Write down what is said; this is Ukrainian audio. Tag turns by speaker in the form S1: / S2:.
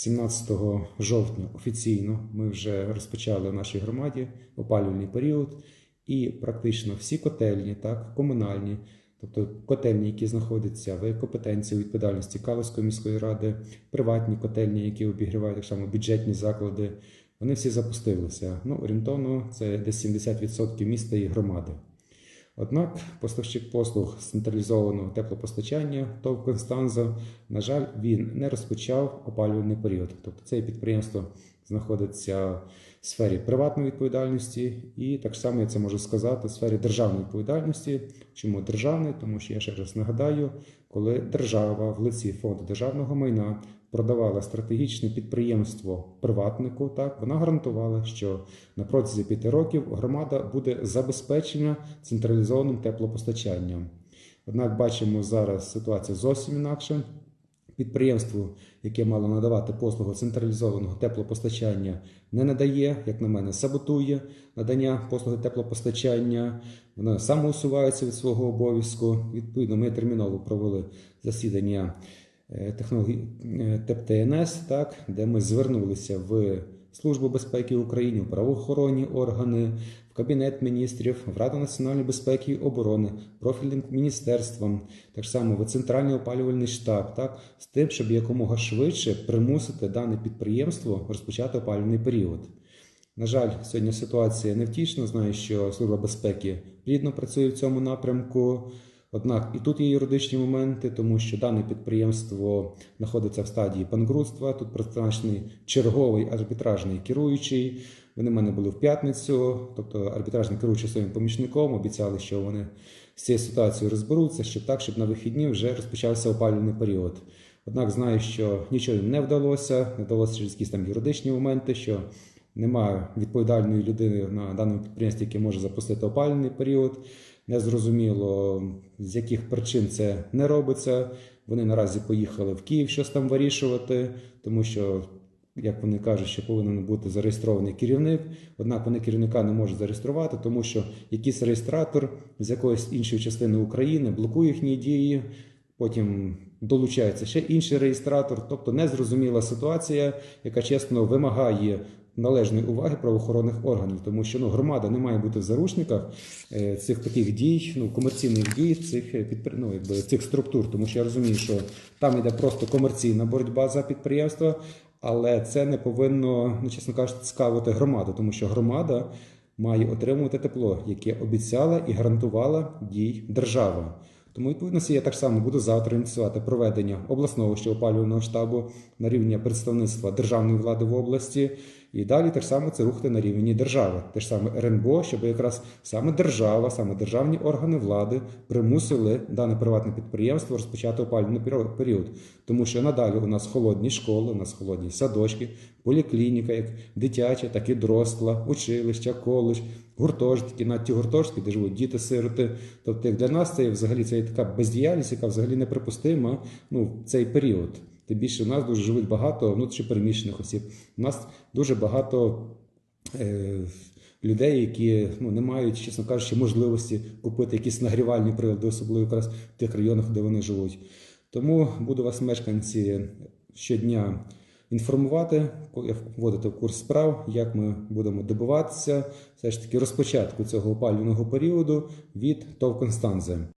S1: 17 жовтня офіційно ми вже розпочали в нашій громаді опалювальний період, і практично всі котельні, так, комунальні, тобто котельні, які знаходяться в компетенції відповідальності Калицької міської ради, приватні котельні, які обігрівають так само бюджетні заклади, вони всі запустилися. Ну, орієнтовно це десь 70% міста і громади. Однак поставщик послуг з централізованого теплопостачання ТОВ Констанза, на жаль, він не розпочав опалювальний період. Тобто це підприємство знаходиться в сфері приватної відповідальності, і так само я це можу сказати в сфері державної відповідальності. Чому державний? Тому що я ще раз нагадаю, коли держава в лиці фонду державного майна продавала стратегічне підприємство приватнику, так вона гарантувала, що на протязі п'яти років громада буде забезпечена централізованим теплопостачанням. Однак бачимо зараз ситуація зовсім інакша. Підприємство, яке мало надавати послугу централізованого теплопостачання, не надає, як на мене, саботує надання послуги теплопостачання. Воно самоусувається від свого обов'язку. Відповідно, ми терміново провели засідання е, технології е, так, де ми звернулися в Службу безпеки України, правоохоронні органи, в Кабінет міністрів, в Раду національної безпеки і оборони, профільним міністерством, так само в центральний опалювальний штаб, так з тим, щоб якомога швидше примусити дане підприємство розпочати опалювальний період. На жаль, сьогодні ситуація невтішна. Знаю, що Служба безпеки плідно працює в цьому напрямку. Однак і тут є юридичні моменти, тому що дане підприємство знаходиться в стадії панкрутства. Тут призначений черговий арбітражний керуючий. Вони в мене були в п'ятницю, тобто арбітражний керуючий своїм помічником обіцяли, що вони з цією ситуацією розберуться, щоб так, щоб на вихідні вже розпочався опалювальний період. Однак знаю, що нічого їм не вдалося, не вдалося через якісь там юридичні моменти, що немає відповідальної людини на даному підприємстві, яке може запустити опалювальний період. Незрозуміло, з яких причин це не робиться. Вони наразі поїхали в Київ щось там вирішувати, тому що, як вони кажуть, що повинен бути зареєстрований керівник. Однак вони керівника не можуть зареєструвати, тому що якийсь реєстратор з якоїсь іншої частини України блокує їхні дії. Потім долучається ще інший реєстратор, тобто незрозуміла ситуація, яка чесно вимагає належної уваги правоохоронних органів, тому що ну громада не має бути в заручниках е, цих таких дій, ну комерційних дій цих е, підпри... ну, якби, цих структур, тому що я розумію, що там йде просто комерційна боротьба за підприємства, але це не повинно, ну чесно кажучи, цікавити громаду, тому що громада має отримувати тепло, яке обіцяла і гарантувала дій держава. Тому відповідно я так само буду завтра ініціювати проведення обласного ще опалювального штабу на рівні представництва державної влади в області, і далі так само це рухати на рівні держави, те ж саме РНБО, щоб якраз саме держава, саме державні органи влади примусили дане приватне підприємство розпочати опалювальний період-. Тому що надалі у нас холодні школи, у нас холодні садочки, поліклініка, як дитяча, так і доросла, училища, коледж, гуртожитки, навіть ті гуртожитки, де живуть діти-сироти. Тобто для нас це взагалі це є така бездіяльність, яка взагалі неприпустима ну, в цей період. Тим більше у нас дуже живуть багато внутрішньопереміщених осіб. У нас дуже багато е, людей, які ну, не мають, чесно кажучи, можливості купити якісь нагрівальні прилади, особливо якраз в тих районах, де вони живуть. Тому буду вас, мешканці, щодня інформувати, вводити в курс справ, як ми будемо добиватися все ж таки розпочатку цього опалювального періоду від ТОВ Констанзи.